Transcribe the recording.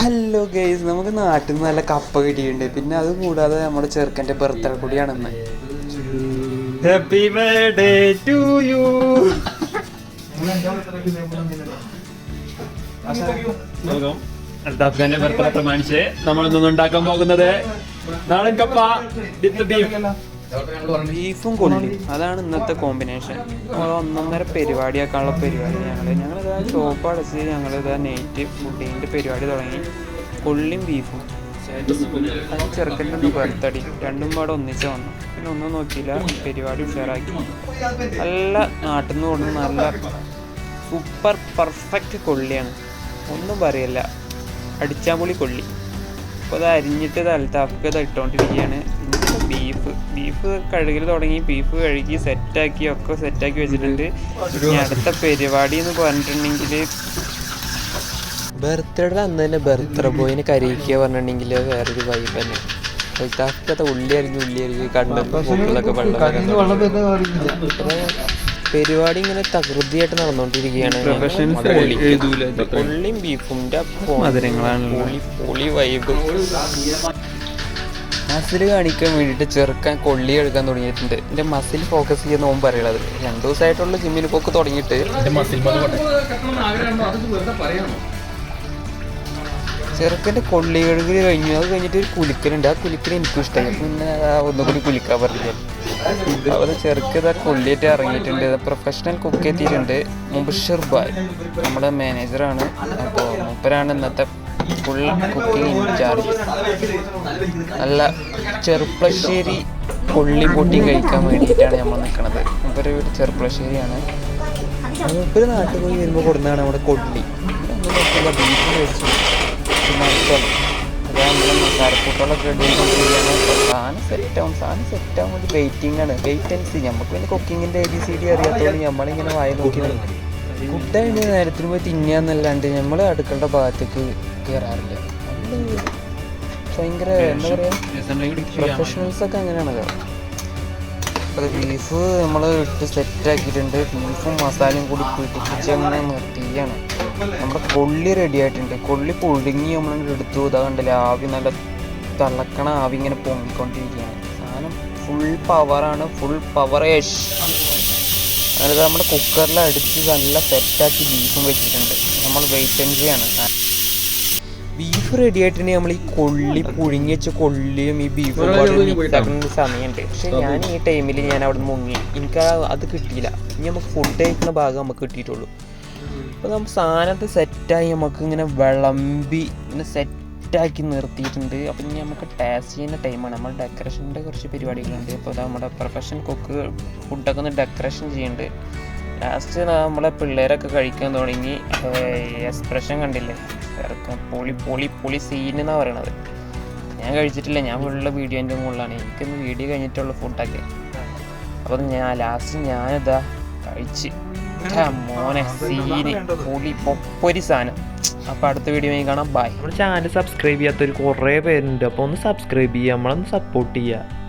Hello guys നമുക്ക് നാട്ടിൽ നിന്ന് നല്ല കപ്പ കിട്ടിയിട്ടുണ്ട്. പിന്നെ അത് കൂടാതെ നമ്മുടെ ചെറുക്കന്റെ ബർത്ത്ഡേ കൂടിയാണ് ഇന്ന് ഹാപ്പി ബർത്ത്ഡേ ടു യു അൽതാഫ്ഖാന്റെ ബർത്ത്ഡേ പ്രമാണിച്ച് നമ്മൾ ഇന്ന് ഉണ്ടാക്കാൻ പോകുന്നത് നാടൻ കപ്പ വിത്ത് ബീഫ് ബീഫും കൊള്ളി അതാണ് ഇന്നത്തെ കോമ്പിനേഷൻ ഒന്നൊന്നര പരിപാടിയാക്കാനുള്ള പരിപാടി ഞങ്ങൾ ഞങ്ങളിതാ ഷോപ്പ് അടച്ച് ഞങ്ങളിതാ നൈറ്റ് ഫുഡിന്റെ പരിപാടി തുടങ്ങി. കൊള്ളിയും ബീഫും ചെറുക്കന്റെ ഒന്ന് ബർത്തടി രണ്ടും പാടെ ഒന്നിച്ച് വന്നു. പിന്നെ ഒന്നും നോക്കിയില്ല. പരിപാടി ഉഷാറാക്കി. നല്ല നാട്ടിൽ നിന്ന് കൊണ്ട് നല്ല സൂപ്പർ പെർഫെക്റ്റ് കൊള്ളിയാണ്. ഒന്നും പറയല്ല. അടിച്ചാമ്പുളി കൊള്ളി. അപ്പോൾ അത് അരിഞ്ഞിട്ട് തലത്താഫ്ക്ക് അത് ഇട്ടുകൊണ്ടിരിക്കുകയാണ് ബീഫ് ബീഫ് കഴുകൽ തുടങ്ങി ബീഫ് കഴുകി സെറ്റാക്കി ഒക്കെ സെറ്റാക്കി വെച്ചിട്ടുണ്ട്. ഇനി അടുത്ത പരിപാടി എന്ന് പറഞ്ഞിട്ടുണ്ടെങ്കിൽ ബർത്ത്ഡേയുടെ അന്ന് തന്നെ ബർത്ത്ഡേ ബോയിനെ കരയിക്കുക പറഞ്ഞിട്ടുണ്ടെങ്കിൽ വേറൊരു വൈബ് തന്നെ. തലത്താഫ്ക്കത്തെ ഉള്ളി അരിഞ്ഞ് ഉള്ളി അരിഞ്ഞ് കണ്ടപ്പോൾ പൂക്കളൊക്കെ വെള്ളം. പരിപാടി ഇങ്ങനെ തകൃതിയായിട്ട് നടന്നുകൊണ്ടിരിക്കുകയാണ് ഉള്ളിയും ബീഫും പൊളി പൊളി വൈബ് മസിൽ കാണിക്കാൻ വേണ്ടിയിട്ട് ചെറുക്കാൻ കൊള്ളി എടുക്കാൻ തുടങ്ങിയിട്ടുണ്ട്. എന്റെ മസിൽ ഫോക്കസ് ചെയ്യുന്ന ഓൻ പറയുള്ളത് രണ്ടു ദിവസമായിട്ടുള്ള ജിമ്മിന് പോക്ക് തുടങ്ങിയിട്ട്. ചെറുക്കന്റെ കൊള്ളി കഴുകൽ കഴിഞ്ഞു. അത് കഴിഞ്ഞിട്ട് ഒരു കുലിക്കലുണ്ട്. ആ കുലുക്കൽ എനിക്കും ഇഷ്ടമായി പിന്നെ ഒന്നുകൂടി കുലിക്കാൻ പറഞ്ഞില്ല. അതുപോലെ ചെറുക്കത് ആ കൊള്ളിയിട്ട് ഇറങ്ങിയിട്ടുണ്ട്. പ്രൊഫഷണൽ കുക്ക് എത്തിയിട്ടുണ്ട്. മുബഷിർ ബായ് നമ്മുടെ മാനേജറാണ് അപ്പോൾ മൂപ്പരാണ് ഇന്നത്തെ ഫുൾ കുക്കിംഗ് ഇൻചാർജ് നല്ല ചെറുപ്പശ്ശേരി പുള്ളി പൊട്ടി കഴിക്കാൻ വേണ്ടിയിട്ടാണ് നമ്മൾ നിൽക്കുന്നത്. മൂപ്പര് ഒരു ചെറുപ്പശ്ശേരിയാണ് മൂപ്പര് നാട്ടിൽ പോയി വരുമ്പോൾ കൊടുന്നതാണ് നമ്മുടെ കൊള്ളി ബീഫ് നമ്മളെ മസാലക്കൂട്ടുകളൊക്കെ സാധനം സെറ്റാവും സാധനം സെറ്റാവാൻ വേണ്ടി വെയിറ്റിംഗ് ആണ്. വെയിറ്റ് ആൻഡ് സി നമുക്ക് പിന്നെ കുക്കിങ്ങിന്റെ എ ബി സി ഡി അറിയാത്തതുകൊണ്ട് നമ്മളിങ്ങനെ വായ നോക്കി ഫുഡായിട്ട് നേരത്തിന് പോയി തിന്നാന്നല്ലാണ്ട് നമ്മൾ അടുക്കളുടെ ഭാഗത്തേക്ക് കയറാറില്ല ഭയങ്കര എന്താ പറയുക പ്രൊഫഷണൽസ് ഒക്കെ അങ്ങനെയാണല്ലോ അത് ബീഫ് നമ്മൾ ഇട്ട് സെറ്റ് സെറ്റാക്കിയിട്ടുണ്ട് ബീഫും മസാലയും കൂടി പിടിപ്പിച്ച് അങ്ങനെ നിർത്തിയാണ്. നമ്മുടെ കൊള്ളി റെഡി ആയിട്ടുണ്ട്. കൊള്ളി പുഴുങ്ങി നമ്മൾ എടുത്തു. ഇതാ കണ്ടില്ല ആവി നല്ല തിളക്കണ ആവി ഇങ്ങനെ പൊങ്ങിക്കൊണ്ടിരിക്കുകയാണ്. സാധനം ഫുൾ പവറാണ് ഫുൾ പവറേഷ് അതായത് നമ്മുടെ കുക്കറിൽ അടിച്ച് നല്ല സെറ്റാക്കി ബീഫും വെച്ചിട്ടുണ്ട്. നമ്മൾ വെയിറ്റ് ആൻഡ് ചെയ്യാണ് ബീഫ് റെഡി ആയിട്ടുണ്ടെങ്കിൽ നമ്മൾ ഈ കൊള്ളി പുഴുങ്ങി വെച്ച കൊള്ളിയും ഈ ബീഫും ഉണ്ടാക്കുന്ന സമയമുണ്ട്. പക്ഷെ ഞാൻ ഈ ടൈമിൽ ഞാൻ അവിടെ മുങ്ങി. എനിക്ക് അത് കിട്ടിയില്ല. ഇനി നമുക്ക് ഫുഡ് കഴിക്കുന്ന ഭാഗം നമുക്ക് കിട്ടിയിട്ടുള്ളൂ. അപ്പോൾ നമുക്ക് സാധനത്തെ സെറ്റായി നമുക്ക് ഇങ്ങനെ വിളമ്പി ഇങ്ങനെ സെറ്റാക്കി നിർത്തിയിട്ടുണ്ട്. അപ്പം ഇനി നമുക്ക് ടേസ്റ്റ് ചെയ്യുന്ന ടൈമാണ് നമ്മൾ ഡെക്കറേഷന്റെ കുറച്ച് പരിപാടികളുണ്ട്. അപ്പോൾ നമ്മുടെ പ്രൊഫഷൻ കുക്ക് ഫുഡൊക്കെ ഒന്ന് ഡെക്കറേഷൻ ചെയ്യുന്നുണ്ട് ലാസ്റ്റ് നമ്മളെ പിള്ളേരൊക്കെ കഴിക്കാൻ തുടങ്ങി. എക്സ്പ്രഷൻ കണ്ടില്ലേ? ഇറക്കം പൊളി പൊളി പൊളി സീൻ എന്നാണ് പറയണത്. ഞാൻ കഴിച്ചിട്ടില്ല ഞാൻ ഫുള്ള് വീഡിയോന്റെ മുകളിലാണ്. എനിക്കൊന്ന് വീഡിയോ കഴിഞ്ഞിട്ടുള്ള ഫുഡൊക്കെ അപ്പം ഞാൻ ലാസ്റ്റ് ഞാനിതാ കഴിച്ച്. മോനെ സീന് പൊളി പൊപ്പൊരി സാധനം അപ്പം അടുത്ത വീഡിയോ കാണാം. ബൈ നമ്മുടെ ചാനൽ സബ്സ്ക്രൈബ് ചെയ്യാത്തൊരു കുറേ പേരുണ്ട്. അപ്പോൾ ഒന്ന് സബ്സ്ക്രൈബ് ചെയ്യുക നമ്മളൊന്ന് സപ്പോർട്ട് ചെയ്യുക